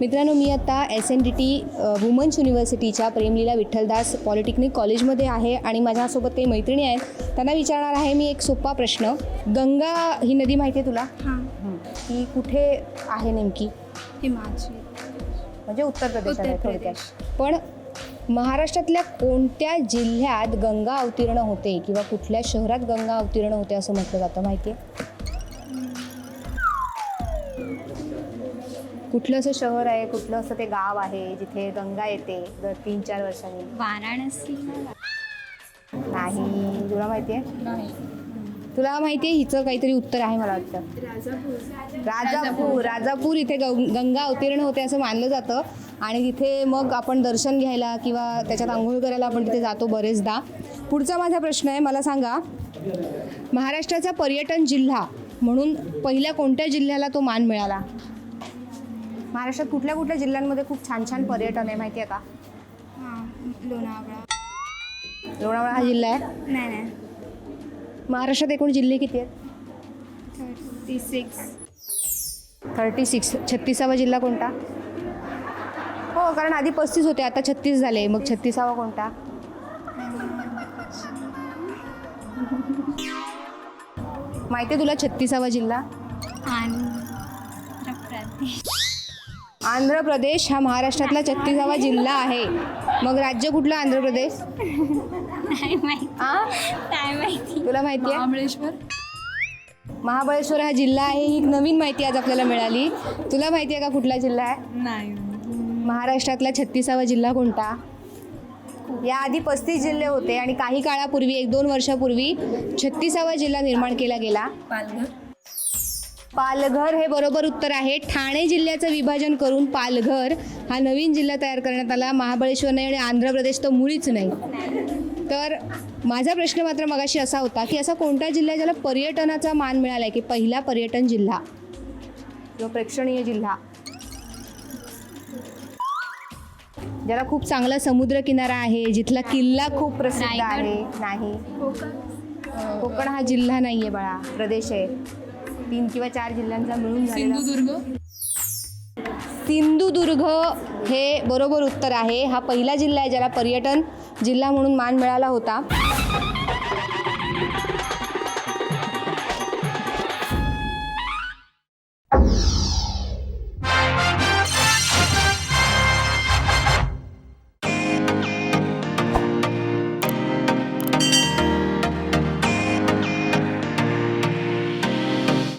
मित्रांनो मी आता S N D T women's युनिव्हर्सिटीच्या Premlila Vithaldas polytechnic कॉलेजमध्ये आहे आणि माझ्यासोबत काही मैत्रिणी आहेत. त्यांना विचारणार आहे मी एक सोपा प्रश्न. गंगा ही नदी माहिती आहे तुला? हां. ही कुठे आहे नेमकी? हिमाचल. म्हणजे उत्तर प्रदेशात आहे थोडक्यात. पण महाराष्ट्रातल्या कोणत्या जिल्ह्यात गंगा अवतीर्ण होते किंवा कुठल्या शहरात गंगा अवतीर्ण होते असं म्हटलं जातं माहिती आहे कुठलं असं शहर आहे कुठलं असं ते गाव आहे जिथे गंगा येते दर तीन चार वर्षांनी? वाराणसी नाही. तुला माहिती आहे? नाही. तुला माहिती आहे हिचं काहीतरी उत्तर आहे मला वाटतं. राजापूर. राजापूर. राजापूर इथे गं- गंगा अवतीर्ण होते असं मानलं जातं. आणि तिथे मग आपण दर्शन घ्यायला किंवा त्याच्यात आंघोळ करायला आपण तिथे जातो बरेचदा. पुढचा माझा प्रश्न आहे मला सांगा. महाराष्ट्राचा पर्यटन जिल्हा म्हणून पहिल्या कोणत्या जिल्ह्याला तो मान मिळाला? महाराष्ट्रात कुठल्या कुठल्या जिल्ह्यांमध्ये खूप छान छान पर्यटन आहे माहिती आहे का? हां लोणावळा. लोणावळा हा जिल्हा आहे? नाही नाही. महाराष्ट्रात एकूण जिल्हे किती आहेत? Thirty six. Thirty six. छत्तीसावा जिल्हा कोणता? हो कारण आधी पस्तीस होते आता छत्तीस झाले. मग छत्तीसावा कोणता? माहिती आहे तुला छत्तीसावा जिल्हा? प्रदेश आंध्र प्रदेश हा महाराष्ट्रातला छत्तीसावा जिल्हा आहे. मग राज्य कुठलं आंध्र प्रदेश? आ? तुला माहिती? आहे महाबळेश्वर. महाबळेश्वर हा जिल्हा आहे. ही एक नवीन माहिती आज आपल्याला मिळाली. तुला माहिती आहे का कुठला जिल्हा आहे? नाही. महाराष्ट्रातला छत्तीसावा जिल्हा कोणता? याआधी पस्तीस जिल्हे होते आणि काही काळापूर्वी एक दोन वर्षापूर्वी छत्तीसावा जिल्हा निर्माण केला गेला. पालघर. पालघर हे बरोबर उत्तर आहे. ठाणे जिल्ह्याचं विभाजन करून पालघर हा नवीन जिल्हा तयार करण्यात आला. महाबळेश्वर नाही आणि आंध्र प्रदेश तर मुळीच नाही. तर माझा प्रश्न मात्र मगाशी असा होता की असा कोणता जिल्हा आहे ज्याला पर्यटनाचा मान मिळाला आहे की पहिला पर्यटन जिल्हा? किंवा प्रेक्षणीय जिल्हा. ज्याला खूप चांगला समुद्रकिनारा आहे जिथला किल्ला खूप प्रसिद्ध. आहे. नाही. कोकण हा जिल्हा नाहीये बाळा. प्रदेश आहे. तीन किंवा चार जिल्ह्यांचा मिळून सिंधुदुर्ग? सिंधुदुर्ग हे बरोबर उत्तर आहे. हा पहिला जिल्हा आहे ज्याला पर्यटन जिल्हा म्हणून मान मिळाला होता.